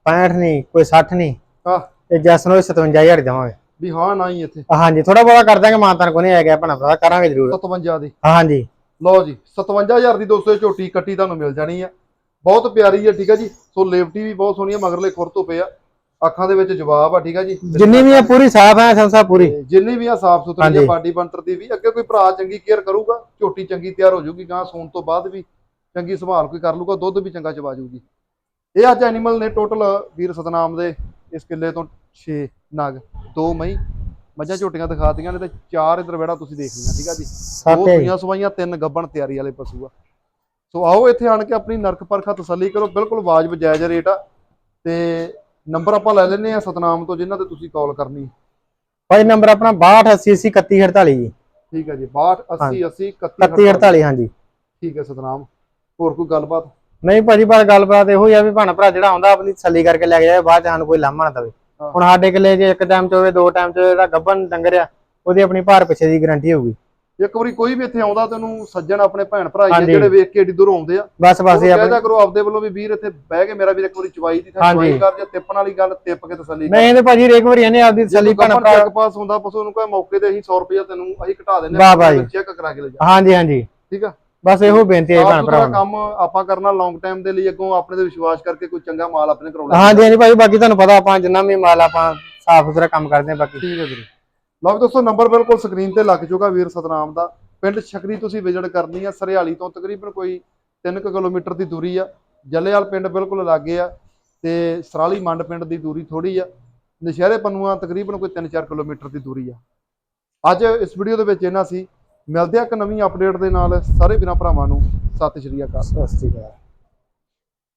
B: 65 ਨਹੀਂ ਕੋਈ 60 ਨਹੀਂ
A: ਹਾਂ
B: ਤੇ ਜੈਸ ਨੂੰ 57000 ਦੇਵਾਂਗੇ।
A: ਵੀ ਹਾਂ ਨਾ ਹੀ ਇੱਥੇ।
B: ਹਾਂਜੀ ਥੋੜਾ ਬਹੁਤਾ ਕਰ ਦਾਂਗੇ ਮਾਨਤਾਨ ਕੋ ਨਹੀਂ ਆ ਗਿਆ ਭਣਾ ਪਤਾ ਕਰਾਂਗੇ ਜ਼ਰੂਰ।
A: 57 ਦੀ।
B: ਹਾਂਜੀ
A: ਲਓ ਜੀ 57000 ਦੀ ਦੋਸਤੋ ਝੋਟੀ ਕੱਟੀ ਤੁਹਾਨੂੰ ਮਿਲ ਜਾਣੀ ਆ। ਬਹੁਤ ਪਿਆਰੀ ਹੈ ਠੀਕ ਹੈ ਜੀ। ਸੋ ਲੇਵਟੀ ਵੀ ਬਹੁਤ ਸੋਹਣੀ ਹੈ ਮਗਰਲੇ ਖੁਰ ਤੋਂ ਪਿਆ ਅੱਖਾਂ ਦੇ ਵਿੱਚ ਜਵਾਬ ਆ ਠੀਕ ਹੈ ਜੀ?
B: ਜਿੰਨੀ ਵੀ ਆ ਪੂਰੀ ਸਾਫ਼ ਹੈ ਸੰਸਾ ਪੂਰੀ।
A: ਜਿੰਨੀ ਵੀ ਆ ਸਾਫ਼ ਸੁਥਰੀ
B: ਹਾਂਜੀ।
A: ਬਾਡੀ ਬੰਤਰ ਦੀ ਵੀ। ਅੱਗੇ ਕੋਈ ਭਰਾ ਚੰਗੀ ਕੇਅਰ ਕਰੂਗਾ ਝੋਟੀ ਚੰਗੀ ਤਿਆਰ ਹੋ ਜਾਊਗੀ ਗਾਂ ਸੂਣ ਤੋਂ ਬਾਅਦ ਵੀ ਚੰਗੀ ਸੰਭਾਲ ਕੋਈ ਕਰ ਲੂਗਾ ਦੁੱਧ ਵੀ ਚੰਗਾ ਚਵਾ ਜਾਊਗੀ ਇਹ ਅੱਜ ਐਨੀਮਲ ਨੇ ਟੋਟਲ ਵੀਰ ਸਤਨਾਮ ਦੇ ਇਸ ਕਿੱਲੇ ਤੋਂ 6 ਨਗ ਦੋ ਮਈ ਮੱਝਾਂ ਝੋਟੀਆਂ ਦਿਖਾਤੀਆਂ ਨੇ ਤੇ ਚਾਰ ਇਧਰ ਵੇੜਾ ਤੁਸੀਂ ਦੇਖ ਲਈਆਂ ਠੀਕ ਆ ਜੀ? ਦੋ। ਸੂਈਆਂ ਸਵਾਈਆਂ ਤਿੰਨ ਗੱਬਣ ਤਿਆਰੀ ਵਾਲੇ ਪਸ਼ੂ ਆ। ਸੋ ਆਓ ਇੱਥੇ ਆਣ ਕੇ ਆਪਣੀ ਨਰਕ ਪਰਖਾ ਤਸੱਲੀ ਕਰੋ ਬਿਲਕੁਲ ਵਾਜਬ ਜਾਇਜ਼ ਰੇਟ ਆ। ਤੇ ਨੰਬਰ ਆਪਾਂ ਲੈ ਲੈਨੇ ਆ ਸਤਨਾਮ ਤੋਂ ਜਿਨ੍ਹਾਂ ਤੇ ਤੁਸੀਂ ਕਾਲ ਕਰਨੀ
B: ਭਾਈ ਨੰਬਰ ਆਪਣਾ 6280 ਜੀ।
A: ਠੀਕ ਹੈ ਜੀ 62 80 80 31
B: 3148 ਹਾਂਜੀ।
A: ਠੀਕ ਹੈ ਸਤਨਾਮ। ਹੋਰ ਕੋਈ ਗੱਲਬਾਤ?
B: ਨਹੀਂ ਭਾਜੀ ਪਰ ਗੱਲਬਾਤ ਇਹੋ ਹੀ ਆ ਵੀ ਭਣਾ ਭਰਾ ਜਿਹੜਾ ਆਉਂਦਾ ਆਪਣੀ ਤਸੱਲੀ ਕਰਕੇ ਲੈ ਕੇ ਜਾਏ ਬਾਅਦ ਚ ਸਾਨੂੰ ਕੋਈ ਲਾਮਾ ਨਾ ਦਵੇ। ਹੁਣ ਸਾਡੇ ਕਿੱਲੇ 'ਚ ਇੱਕ ਟਾਈਮ 'ਚ ਹੋਵੇ ਦੋ ਟਾਈਮ 'ਚ ਜਿਹੜਾ ਗੱਬਨ ਡੰਗਰ ਆ ਉਹਦੀ ਆਪਣੀ ਭਾਰ ਪਿੱਛੇ ਦੀ ਗਾਰੰਟੀ ਹੋਊਗੀ।
A: ਇੱਕ ਵਾਰੀ ਕੋਈ ਵੀ ਇੱਥੇ ਆਉਂਦਾ ਤੈਨੂੰ ਸੱਜਣ ਆਪਣੇ ਭੈਣ ਭਰਾ ਹੀ ਆ। ਜਿਹੜੇ ਵੇਖ ਕੇ ਏਡੀ ਦੂਰ ਆਉਂਦੇ ਆ।
B: ਬਸ ਬਸ ਇਹ
A: ਕਹਿੰਦਾ ਕਰੋ ਆਪਦੇ ਵੱਲੋਂ ਵੀ ਵੀਰ ਇੱਥੇ ਬਹਿ ਕੇ ਮੇਰਾ ਵੀਰ ਇੱਕ ਵਾਰੀ ਚਵਾਈ ਦੀ ਥਾਂ। ਚਵਾਈ ਕਰ ਜਾਂ ਤਿੱਪਣ ਵਾਲੀ ਗੱਲ ਤਿੱਪ ਕੇ ਤਸੱਲੀ
B: ਨਹੀਂ ਤੇ ਭਾਜੀ ਰੇਕ ਵਾਰੀ ਇਹਨੇ ਆਪਦੀ ਤਸੱਲੀ ਭਣਾ ਭਰਾ
A: ਚੈੱਕ ਪਾਸ ਹੁੰਦਾ ਪਸ਼ੂ ਨੂੰ ਕੋਈ ਮੌਕੇ ਤੇ ਅਸੀਂ 100 ਰੁਪਏ ਤੈਨੂੰ ਅਸੀਂ ਘਟਾ
B: ਵਾਹ ਜੀ।
A: ਚੈੱਕ ਕਰਾ ਕੇ ਲੈ ਜਾ।
B: ਹਾਂਜੀ ਹਾਂਜੀ।
A: ਠੀਕ ਆ?
B: ਬਸ ਇਹੋ ਬੇਨਤੀ ਹੈ ਭੈਣ ਨੂੰ।
A: ਕੰਮ ਆਪਾਂ ਕਰਨਾ ਲੌਂਗ ਟਾਈਮ ਦੇ ਲਈ ਅੱਗੋਂ ਆਪਣੇ ਤੇ ਵਿਸ਼ਵਾਸ ਕਰਕੇ ਕੋਈ ਚੰਗਾ ਮਾਲ ਆਪਣੇ ਲੈ
B: ਹਾਂਜੀ ਹਾਂਜੀ ਭਾਈ ਬਾਕੀ ਤੁਹਾਨੂੰ ਪਤਾ ਆਪਾਂ ਜਿੰਨਾ ਵੀ ਮਾਲ ਆਪਾਂ ਸਾਫ਼ ਸੁਥਰਾ ਕੰਮ ਕਰਦੇ ਹਾਂ ਬਾਕੀ
A: ਠੀਕ ਹੈ ਵੀਰੇ। ਲਓ ਵੀ ਦੋਸਤੋ ਨੰਬਰ ਬਿਲਕੁਲ ਸਕਰੀਨ ਤੇ ਲੱਗ ਚੁੱਕਾ ਵੀਰ ਸਤਨਾਮ ਦਾ। ਪਿੰਡ ਛਕਰੀ ਤੁਸੀਂ ਵਿਜ਼ਿਟ ਕਰਨੀ ਆ, ਸਰਿਆਲੀ ਤੋਂ ਤਕਰੀਬਨ ਕੋਈ 3 ਕਿਲੋਮੀਟਰ ਦੀ ਦੂਰੀ ਆ। ਜੱਲੇਵਾਲ ਪਿੰਡ ਬਿਲਕੁਲ ਲਾਗੇ ਆ ਤੇ ਸਰਾਲੀ ਮੰਡ ਪਿੰਡ ਦੀ ਦੂਰੀ ਥੋੜੀ ਆ। ਨਸ਼ਹਿਰੇ ਪੰਨੂਆਂ ਤਕਰੀਬਨ ਕੋਈ 3-4 ਕਿਲੋਮੀਟਰ ਦੀ ਦੂਰੀ ਆ। ਅੱਜ ਇਸ ਵੀਡੀਓ ਦੇ ਵਿੱਚ ਇਹਨਾਂ ਸੀ। ਮਿਲਦੇ ਆ ਇੱਕ ਨਵੀਂ ਅਪਡੇਟ ਦੇ ਨਾਲ। ਸਾਰੇ ਵੀਰਾਂ ਭਰਾਵਾਂ ਨੂੰ ਸਤਿ ਸ਼੍ਰੀ ਅਕਾਲ।
B: ਸਤਿ ਸ਼੍ਰੀ ਅਕਾਲ।